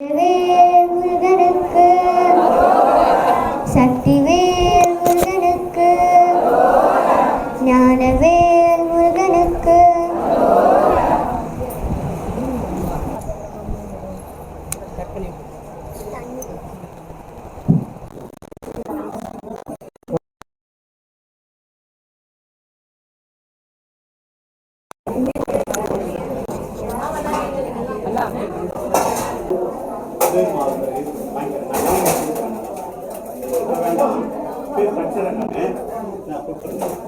嗯。அதே மாதிரி நான் கொடுத்துருந்தேன்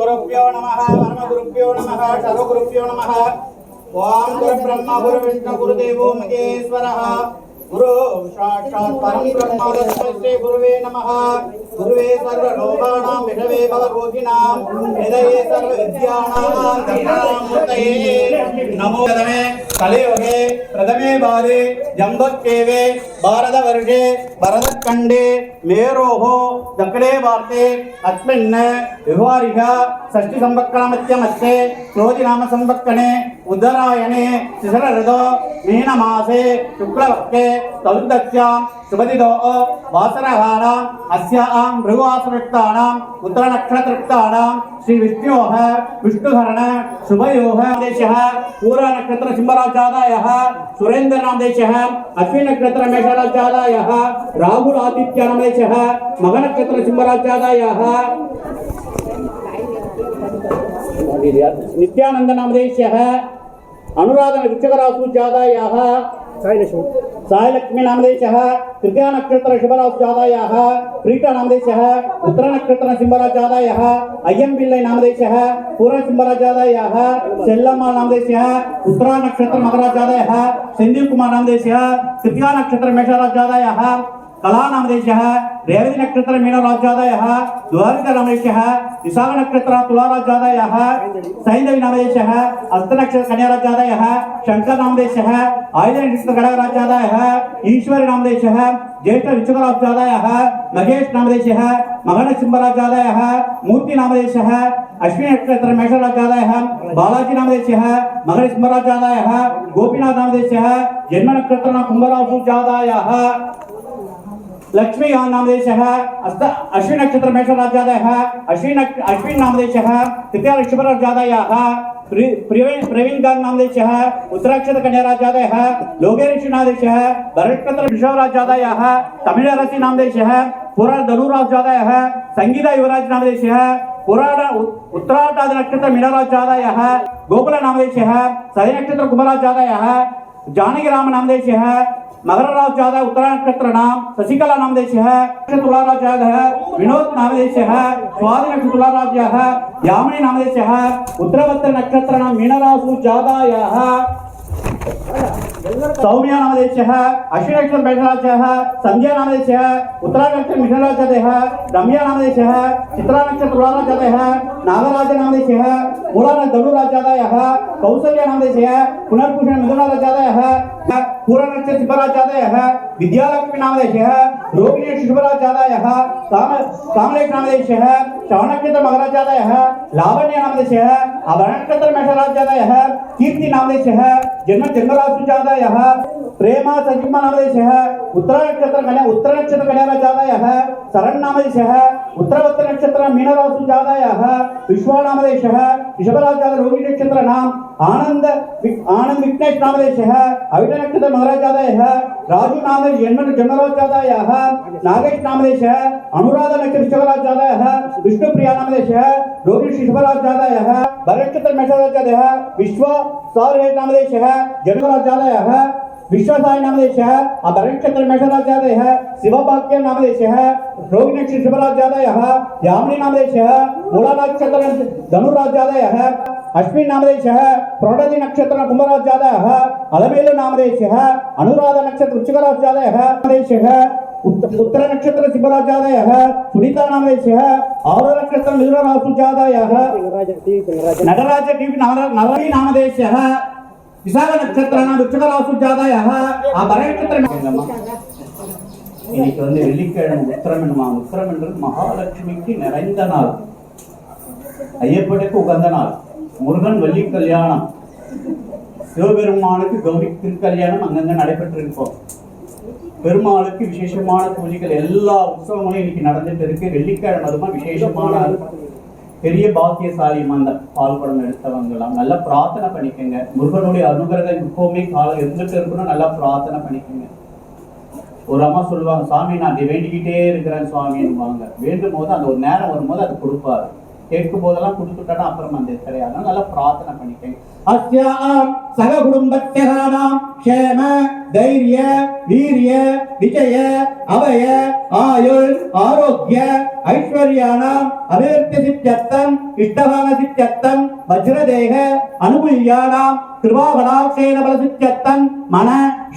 अस्मद्गुरुभ्यो नमः, परमगुरुभ्यो नमः, सर्वगुरुभ्यो नमः। ओम गुरुब्रह्मा गुरुविष्णु गुरुदेवो महेश्वरः। गुरु साक्षात् परम ब्रह्म तस्मै गुरुवे नमः। गुरुवे सर्वलोकानां विषवे भवरोगिणां हृदये सर्वविद्यानां दक्षिणामूर्तये नमो प्रथमे कलियुगे प्रथमे बारे जम्बक्केवे भरत भरतखण्डे मेरोः दक्षिणे वार्ते, अस्मिन् व्यवहारिक षष्टि संवत्कणमत्यमस्ते क्रोधि नाम क्रोधिनामसंवत्कणे उदरायणे शिशिर ऋतो मीन शिशिरऋतो मीनमासे, शुक्लवर्गे चतुर्दश्यां सुभदितो वासरहाणाम् अस्यां भृगुवासवृत्ताणाम् उत्तरनक्षत्रयुक्ताणां, श्रीविष्णोः, विष्णुहरण शुभयोः नक्षत्र पूर्वनक्षत्रसिंहराज ज़्यादा यहाँ सुरेंद्र नाम दे अश्विन नक्षत्र मेषराज ज़्यादा यहाँ राहुल आदित्य नाम दे मघ नक्षत्र सिंहराज ज़्यादा यहाँ शैलाचार्यायः सुरेन्द्रनामदेशः अश्विनक्षत्रमेषाचार्यायः राहुलादित्यनामदेशः मगनक्षत्रसिंहराचार्यायः ज़्यादा अनुराधनविचकरासुचार्यायः नामदेशः अनुराध वृक्षकरासु जादायाः सायलक्ष्मी नामदेशः तृतीया नक्षत्र शुभरासु जादायाः कलानामदेशः, रेवतीनक्षत्र मीनराज्यादयः द्वारिकनामदेशः विशाखनक्षत्र तुलाराज्यादयः, सैन्दवीनामदेशः हस्तनक्षत्र कन्याराज्यादयः, शङ्करनामदेशः आयुधनक्षत्र गडगराज्यादयः ईश्वरनामदेशः ज्येष्ठ विचुकराज्यादयः महेशनामदेशः मगणसिंहराज्यादयः मूर्तिनामदेशः, अश्विनक्षत्र मेषराज्यादयः, बालाजीनामदेशः मगणसिंहराज्यादयः गोपीनाथनामदेशः, जन्मनक्षत्र कुम्भराहुजादयः लक्ष्मीयान्नामदेशः अस्त है, अश्विन अश्विन्नामदेशः तृतीयालक्ष्मीपरजादयाः प्रवीण प्रवीणगान्नामदेशः है लोकेरेषिनादेशः भरत्कत्रविषवराजादयाः नाम देश है पुराण धनु राज ज़्यादा यह है, संगीता युवराज नाम देश है पुराण उत्तराटादि नक्षत्र जानकी राम नाम देश है मगर राज ज़्यादा उत्तरायण क्षेत्र नाम, शशिकला नाम देश है तुला राज ज़्यादा है, विनोद नाम देश है, स्वाति तुला राज है यामिनी नाम देश है उत्तरवत्त नक्षत्र नाम मीनरासु जादाय सौम्या नाम देश है अश्विन नक्षत्र बैठराज है, संध्या नाम देश है उत्तरा नक्षत्र मिश्रराज है, रम्या नाम देश है चित्रा नक्षत्र तुला राज है, नागराज नाम देश है श्रवणक्षत्र मकराजादयः लावण्य नामदेशः अवनक्षत्र मेषराजादयः कीर्ति नामदेशः जन्म जन्मराशुजादयः प्रेमा सजिम्मा नामदेशः उत्तरनक्षत्र कन्या उत्तरनक्षत्र कन्याराजादयः शरण नामदेशः उत्तरवत्तर प्रेमा सचिम्बनामदेशः उत्तरनक्षत्रकन्या उत्तरनक्षत्रकन्याजातयः सरण्नामदेशः उत्तरवत्तनक्षत्रमीनरासुजातयः विश्वानामदेशः ऋषभराजातरोहिणीनक्षत्रणाम् आनन्द आनन्द विघ्नेश नामदेशः अविटनक्षत्र मधुराजातयः राजु नामदेश जन्म जन्मराजातयः नागेश नामदेशः अनुराधा नक्षत्र ऋषभराजातयः विष्णुप्रिया नामदेशः रोहिणी ऋषभराजातयः भरनक्षत्र मेषराजातयः विश्व सौर सार्वेद नामदेशः जन्मराजातयः विश्वसाय नामदेश है अभरक्षत्र मेषराजादय है शिवभाग्य नामदेश है रोहिणी शिशुराजादय है यामिनी नामदेश है मूलानक्षत्र धनुराजादय है अश्विन नामदेश है प्रोडति नक्षत्र कुंभराजादय है अलमेलु नामदेश है अनुराध नक्षत्र वृश्चिकराजादय है नामदेश है उत्तर नक्षत्र शिवराजादय है सुनीता नामदेश है और नक्षत्र मिथुन रासुजादय है नगराज टीवी नामदेश है விசாக நட்சத்திரனா விருச்சகராசு ஜாதாயா ஆ நட்சத்திரம். இன்னைக்கு வந்து வெள்ளிக்கிழமை உத்திரம் என்னுமா உத்திரம் என்றது மகாலட்சுமிக்கு நிறைந்த நாள். ஐயப்பனுக்கு உகந்த நாள். முருகன் வள்ளி கல்யாணம். சிவபெருமானுக்கு கௌரி திருக்கல்யாணம் அங்கங்க நடைபெற்றிருக்கோம். பெருமாளுக்கு விசேஷமான பூஜைகள். எல்லா உற்சவங்களும் இன்னைக்கு நடந்துட்டு இருக்கு. வெள்ளிக்கிழமை விசேஷமான பெரிய பாக்கியசாலி அந்த பால்குடம் எடுத்தவங்கலாம் நல்லா பிரார்த்தனை பண்ணிக்கோங்க. முருகனுடைய அனுகிரகம் எப்பவுமே காலம் இருந்துட்டு இருக்கணும் நல்லா பிரார்த்தனை பண்ணிக்கோங்க. ஒரு அம்மா சொல்லுவாங்க சாமி நான் இதை வேண்டிக்கிட்டே இருக்கிறேன் சுவாமின்னுவாங்க வேண்டும் போது அந்த ஒரு நேரம் வரும்போது அது கொடுப்பாரு. கேட்கும் போதெல்லாம் கொடுத்துட்டா அப்புறம் அந்த கிடையாது நல்லா பிரார்த்தனை பண்ணிக்கங்க அஸ்யாம் சக குடும்பத்தியரானாம் க்ஷேம தைரிய வீரிய விஜய அவய ஆயுள் ஆரோக்கிய ஐஸ்வர்யானாம் அபிவிருத்தி சித்தியத்தம் இஷ்டவான சித்தியத்தம் வஜ்ரதேக அனுகுல்யானாம் பல பலசித்தியத்தம் மன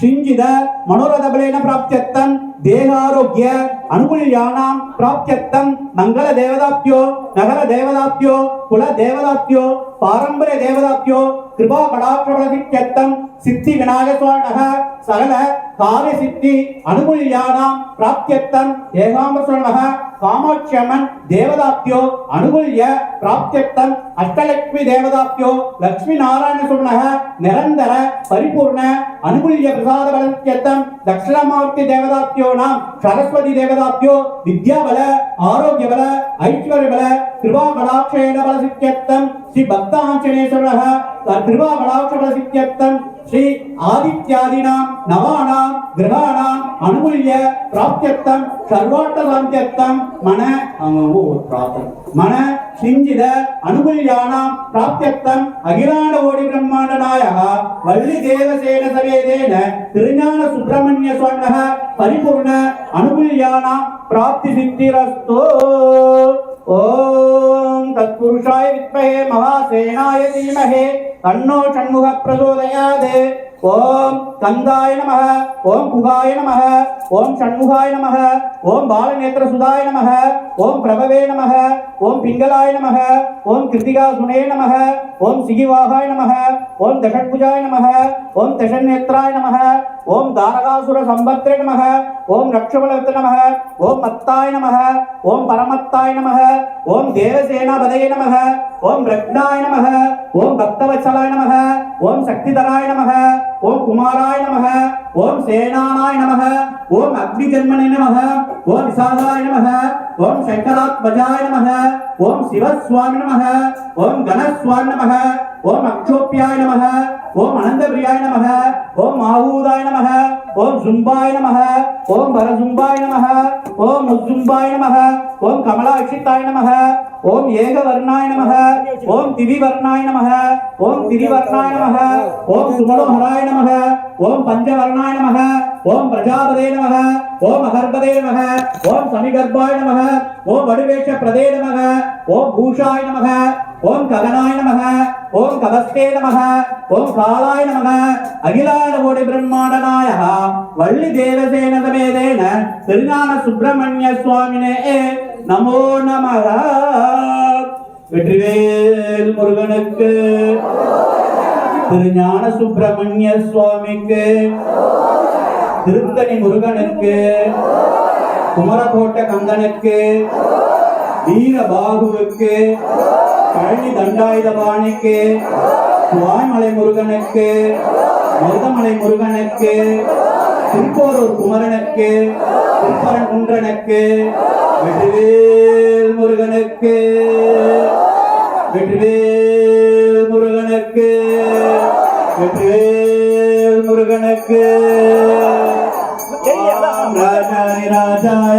சிஞ்சித மனோரதபலேன பிராப்தியத்தம் தேகாரோக்கிய அனுகுல்யானாம் பிராப்தியத்தம் மங்கள தேவதாப்யோ நகர தேவதாப்யோ குல தேவதாப்யோ பாரம்பரிய தேவதாப்யோ கிருபா கடாட்சபலசித்தியத்தம் சித்தி விநாயக சுவானக சகல காரிய சித்தி அனுகுல்யானாம் பிராப்தியத்தன் ஏகாம்பசுவனக காமாட்சியம்மன் தேவதாப்யோ அனுகுல்ய பிராப்தியத்தன் அஷ்டலட்சுமி தேவதாப்யோ லட்சுமி நாராயண சுவனக நிரந்தர பரிபூர்ண அனுகுல்ய பிரசாத பலசித்தியத்தம் தட்சிணாமூர்த்தி தேவதாப்யோ நாம் சரஸ்வதி தேவதாப்யோ வித்யாபல ஆரோக்கிய பல ஐஸ்வர்ய பல கிருபா கடாட்சேன பலசித்தியத்தம் ஸ்ரீ பக்தாஞ்சனேஸ்வரக கிருபா கடாட்ச பலசித்தியத்தம் ஸ்ரீ ஆதித்யாதினாம் நவானாம் கிரகாணாம் அனுமூல்ய பிராப்தியத்தம் சர்வாட்டராந்தியத்தம் மன பிராப்தம். மன சிஞ்சித அனுகூல்யானாம் பிராப்தியத்தம் அகிலாண்ட ஓடி பிரம்மாண்ட நாயக வள்ளி தேவசேன சவேதேன திருஞான சுப்பிரமணிய சுவர்ணக பரிபூர்ண அனுகூல்யானாம் பிராப்தி சித்திரஸ்தோ. ஓம் தத்புருஷாய வித்மஹே மகாசேனாய தீமஹே தன்னோ ஷண்முக பிரசோதயாத் ஓம் கந்தாய நமः ஓம் குகாய நமः ஓம் சண்முகாய நமः ஓம் பாலநேத்திர சுதாய நமः ஓம் பிரபவே நமः ஓம் பிங்களாய நமः ஓம் கிருத்திகா சுனே நமः ஓம் சிகிவாகாய நமः ஓம் தஷட்புஜாய நமः ஓம் தஷநேத்ராய நமः ஓம் தாரகாசுர சம்பத்ரே நமः ஓம் ரக்ஷபலவத்த நமः ஓம் மத்தாய நமः ஓம் பரமத்தாய நமः ஓம் தேவசேனாபதய நமः ஓம் ரக்னாய நமः ஓம் பக்தவச்சலாய நமः ஓம் சக்திதராய நமः ஓம் குமாராய நமக ஓம் சேனானாய் நமக ஓம் அக்னி ஜன்மனே நமக ஓம் விசாலாய நமக ஓம் சங்கராத்மஜாய நமக ஓம் சிவஸ்வாமி நமக ஓம் கணஸ்வாமி நமக ஓம் அக்ஷோப்பியாய நமக ஓம் அனந்தபிரியாய நமக ஓம் ஆவூதாய நமக ஓம் சும்பாய நமக ஓம் பரசும்பாய நமக ஓம் முசும்பாய நமக ஓம் கமலாட்சித்தாய நமக ஓம் ஏகவர்ணாய நமக ஓம் திவிவர்ணாய நமக ஓம் திரிவர்ணாய நமக ஓம் சுமனோஹராய நமக ஓம் பஞ்சவர்ணாய நமக ஓம் பிரஜாபதே நமக ஓம் அகர்பதே நமக ஓம் சமிகர்பாய நமக ஓம் வடுவேஷ பிரதே நமக ஓம் பூஷாய நமக ஓம் ககனாய நமக ஓம் கவஸ்தே நமக ஓம் காலாய நமக அகிலாண்ட கோடி பிரம்மாண்ட நாயக வள்ளி தேவசேன சமேதேன திருஞான சுப்பிரமணிய சுவாமினே நமோ நமக வெற்றிவேல் முருகனுக்கு. திருஞான சுப்பிரமணிய சுவாமிக்கு. திருத்தணி முருகனுக்கு. குமரகோட்டை கந்தனுக்கு. வீரபாகுவுக்கு. பழனி தண்டாயுதபாணிக்கு. சுவாய்மலை முருகனுக்கு. மருதமலை முருகனுக்கு. திருப்போரூர் குமரனுக்கு. திருப்பரன் குன்றனுக்கு வெற்றிவேல் முருகனுக்கு. வெற்றிவேல் முருகனுக்கு. வெற்றிவேல் முருகனுக்கு. ராஜாய ராஜாய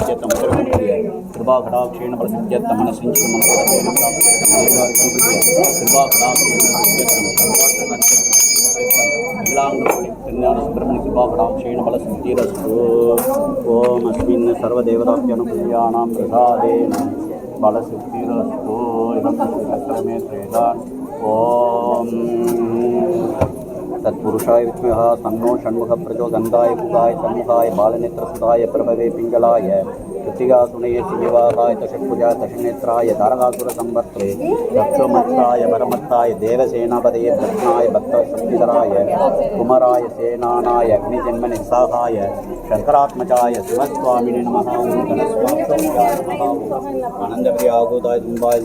చేతం కృపా కటాక్షేణ ప్రసిద్ధ్యత్త మన సంచిత కృపా కటాక్షేణ కళ్యాణ సుబ్రహ్మణ్య కృపా కటాక్షేణ బల సిద్ధిరస్తు ఓం అస్మిన్ సర్వదేవతాభ్యనుకృత్యాణం ప్రసాదేన బల సిద్ధిరస్తు ఇదం త్రేదాన్ ఓం तत्पुरुषाय विद्मः तन्नो षण्मुखप्रचोदन्ताय कुगाय सन्मुखाय बालनेत्रसुताय प्रभवे पिङ्गलाय कृतिकासुनये शिवाहाय दशभुजाय दशनेत्राय तारकासुरसंवर्त्रे दक्षमत्ताय परमत्ताय देवसेनापदये भक्नाय भक्तशक्तिधराय कुमराय सेनानाय अग्निजन्मनिस्साहाय शङ्करात्मजाय शिवस्वामिने नमः ॐ गणस्वामिभ्याय नमः आनन्दप्रियागोदाय तुम्बाय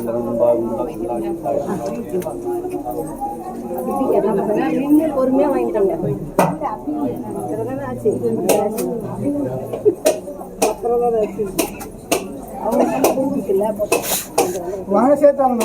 பொறுமையாக வாங்கிட்டாங்க ஆச்சு அப்புறம் தான் ஆச்சு அவங்க சேர்த்தாங்க